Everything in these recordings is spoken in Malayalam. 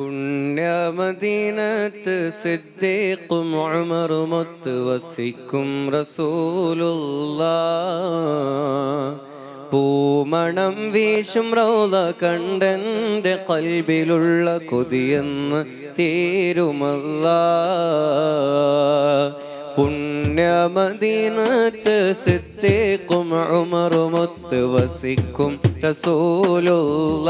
പുണ്യമദീനത്ത് സിദ്ദീഖും ഉമറുമൊത്ത് വസിക്കും റസൂലുള്ള പൂമണം വീശും റൗല കണ്ടെന്റെ കൽബിലുള്ള കൊതിയെന്ന് തീരുമല്ല. പുണ്യമദീനത്ത് സിദ്ദീഖും ഉമറുമൊത്ത് വസിക്കും റസൂലുള്ള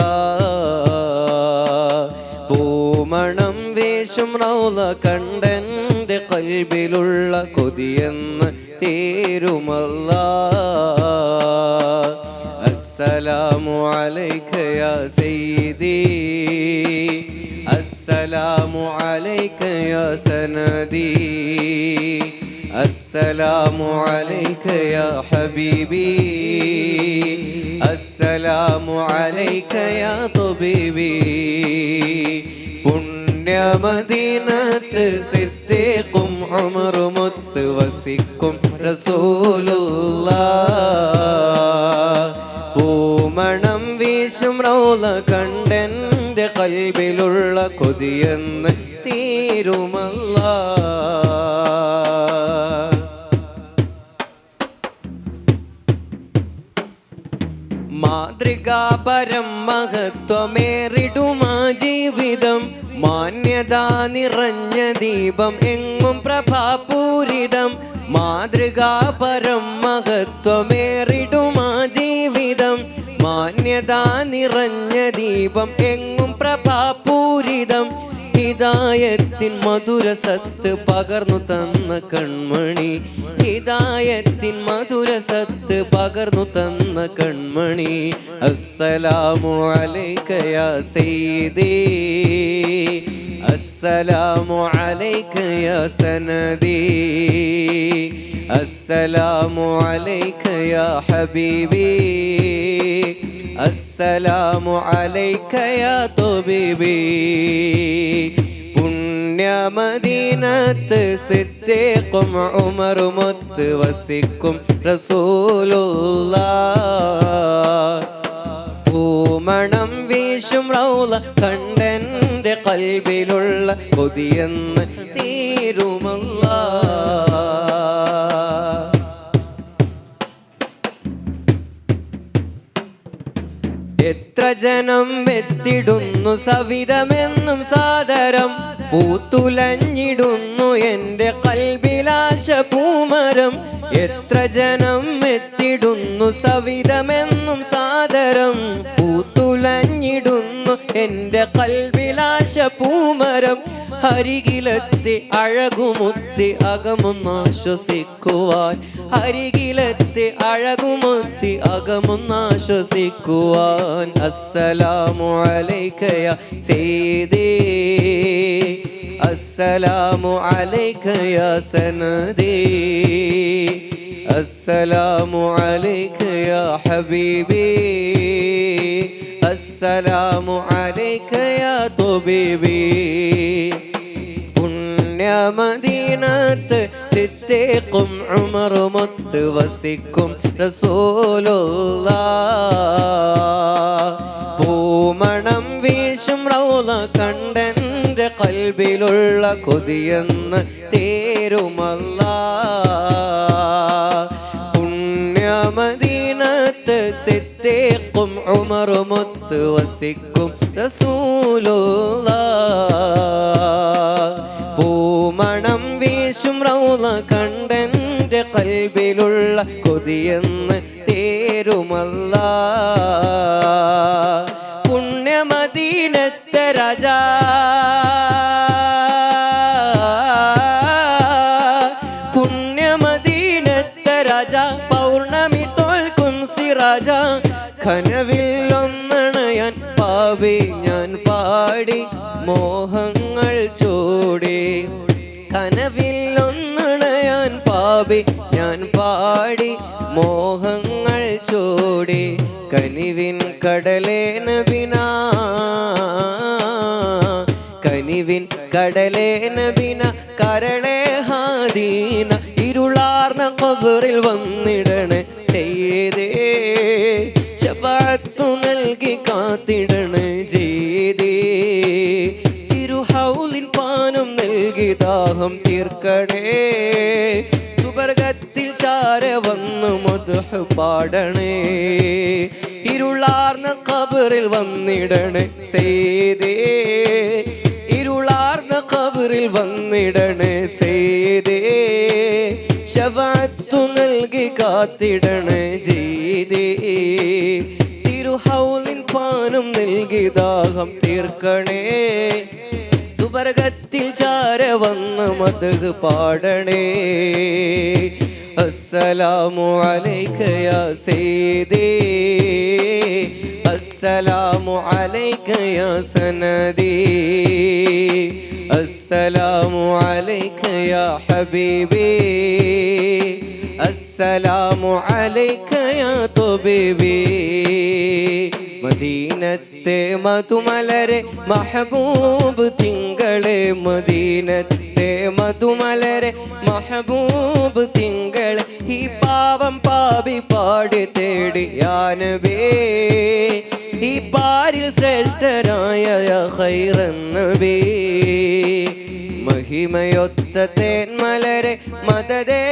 പൂമണം വീശും റൗള കണ്ടന്റെ കൽബിലുള്ള കൊതിയെന്ന് തീരുമല്ല അസ്സലാമു അലൈക യാ സയ്യിദി അസ്സലാമു അലൈക യാ സനദി السلام عليك يا حبيبي السلام عليك يا طبيبي പുണ്യമദീനത്ത് സിദ്ദീഖും ഉമറുമൊത്ത് വസിക്കും റസൂലുള്ള പൂമണം വീശും റൗല കണ്ടെന്റെ കൽബിലുള്ള കൊതിയെന്ന് തീരുമല്ല മാതൃകാപരം മഹത്വമേറിടുമാ ജീവിതം. മാന്യത നിറഞ്ഞ ദീപം എങ്ങും പ്രഭാപൂരിതം. മാതൃകാപരം മഹത്വമേറിടുമാ ജീവിതം. മാന്യത നിറഞ്ഞ ദീപം എങ്ങും പ്രഭാപൂരിതം. ഹിദായത്തിൻ മധുര സത്ത് പകർന്നു തന്ന കൺമണി. ഹിദായത്തിൻ മധുര സത്ത് പകർന്നു തന്ന കൺമണി. അസ്സലാമു അലൈക യാ സയ്യിദി. അസ്സലാമു അലൈക യാ സനദി. അസ്സലാമു അലൈക യാ ഹബീബി. അസ്സലാമു അലൈക യാ തൊബീബി. പുണ്യമദീനത്ത് സിദ്ദീഖും ഉമറുമൊത്ത് വസിക്കും റസൂലുള്ള പൂമണം വീശും റൗള കണ്ടെന്റെ കൽബിലുള്ള കൊതിയെന്ന് തീരുമല്ല എത്ര വെത്തിടുന്നു സവിതമെന്നും സാദരം. പൂത്തുലഞ്ഞിടുന്നു എന്റെ കൽബിലാശ പൂമരം. എത്ര ജനം എത്തിടുന്നു സവിതമെന്നും സാദരം. പൂത്തുലഞ്ഞിടുന്നു എന്റെ കൽബിലാശ പൂമരം. അരികിലെത്തി അഴകുമുത്തി അകമൊന്നാശ്വസിക്കുവാൻ. അരികിലെത്തി അഴകുമുത്തി അകമൊന്നാശ്വസിക്കുവാൻ. അസ്സലാമു അലൈക യാ സീദി അസ്സലാമു അലൈക യാ സനദി. അസ്സലാമു അലൈക യാ ഹബീബി. അസ്സലാമു അലൈക യാ തൊബീബി. പുണ്യമദീനത്ത് സിദ്ദീഖും ഉമറുമൊത്ത് വസിക്കും റസൂലുള്ള പൂമണം വീശും റൗള കണ്ടന്റെ കൽബിലുള്ള കൊതിയെന്ന് തേരുമല്ല പുണ്യമദീനത്ത് സിദ്ദീഖും ഉമറുമൊത്ത് വസിക്കും റസൂലുള്ള വീശും കണ്ടെന്റെ കൽബിലുള്ള കൊതിയെന്ന് തേരുമല്ല. പുണ്യമദീനത്തെ രാജാ. പുണ്യമദീനത്തെ രാജ. പൗർണമി തോൽക്കും സിറാജ ഖനവിൽ ഒന്നണയാൻ പാവി ഞാൻ പാടി. മോഹങ്ങൾ ചൂടി. കനവിൽ പാപി. ഞാൻ പാടി മോഹങ്ങൾ ചൂടി. കനിവിൻ കടലേ നബിന. കനിവിൻ കടലേ നബിന. കരളേ ഹാദീന. ഇരുളാർന്ന കൊബറിൽ വന്നിടണേ. ചെയ്തേ ശപാത്തു നൽകി കാത്തിടണേ. പാനം നൽകി ദാഹം തീർക്കണേ. സുവർഗത്തിൽ ചാര വന്നു മുതഹ് പാടണേ. ഇരുളാർന്ന കബറിൽ വന്നിടണേ സേതേ ഇരുളാർന്ന കബറിൽ വന്നിടണേ സേതേ ശവാത്തു നൽകി കാത്തിടണേ ജീദേ തിരുഹൗലിൻ പാനം നൽകി ദാഹം തീർക്കണേ. സുവർഗത്തിൽ ചാര വന്ന് മതക് പാടണേ. അസ്സലാമു അലൈക യാ സയ്യിദേ. അസ്സലാമു അലൈക യാ സനദി. അസ്സലാമു അലൈക യാ ഹബീബി. അസ്സലാമു അലൈക യാ മദീനത്തെ മധുമലരെ മഹബൂബ് തിങ്കളെ മദീനത്തെ മധുമലരെ മഹബൂബ് തിങ്കളെ ഈ പാവം പാപി പാടി തേടിയാനവേ ഈ പാരിൽ ശ്രേഷ്ഠരായ ഹൈറന്നവേ മഹിമയൊത്ത തേന്മലരെ മദതേ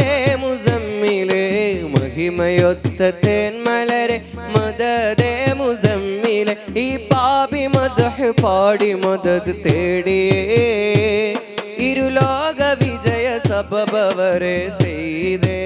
മുസമ്മിലെ. മഹിമയൊത്ത തേന്മലരെ മദതേ മുസമ്മിലെ ഈ പാപി മദഹ് പാടി മദത് തേടിയേ ഇരുലോക വിജയ സബബവരെ ചെയ്തേ.